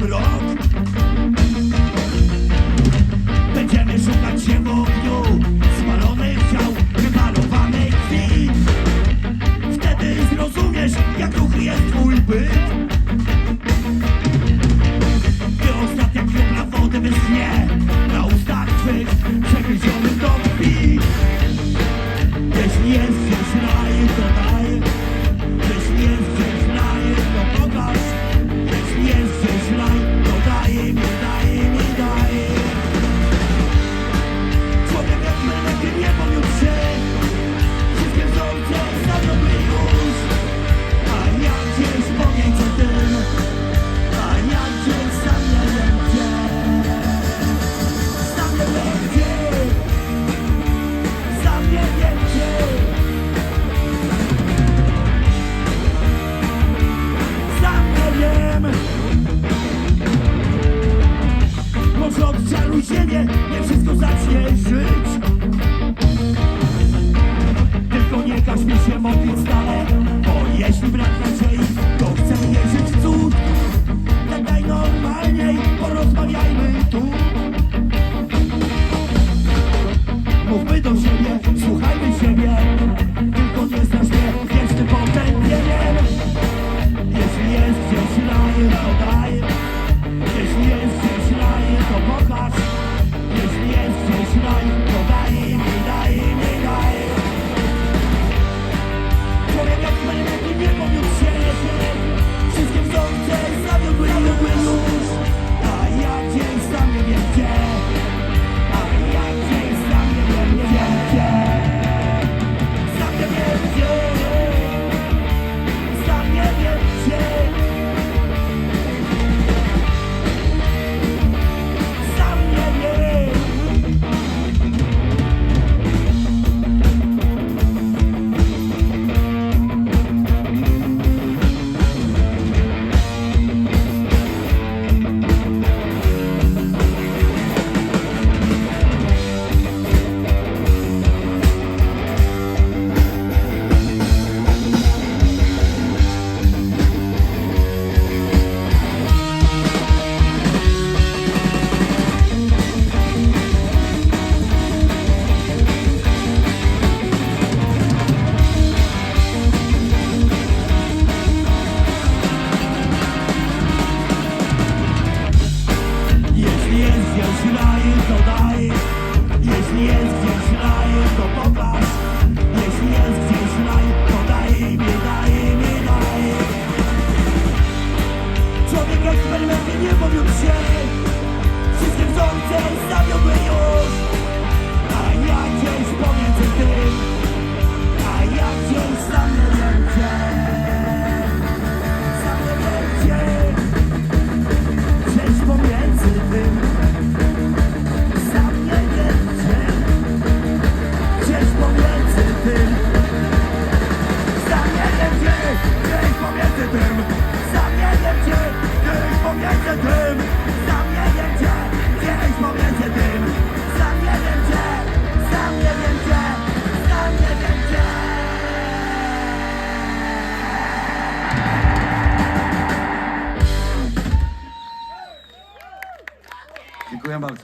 bırak nie wszystko zacznie żyć. Tylko nie każ mi się modlić stale Kıyamadık.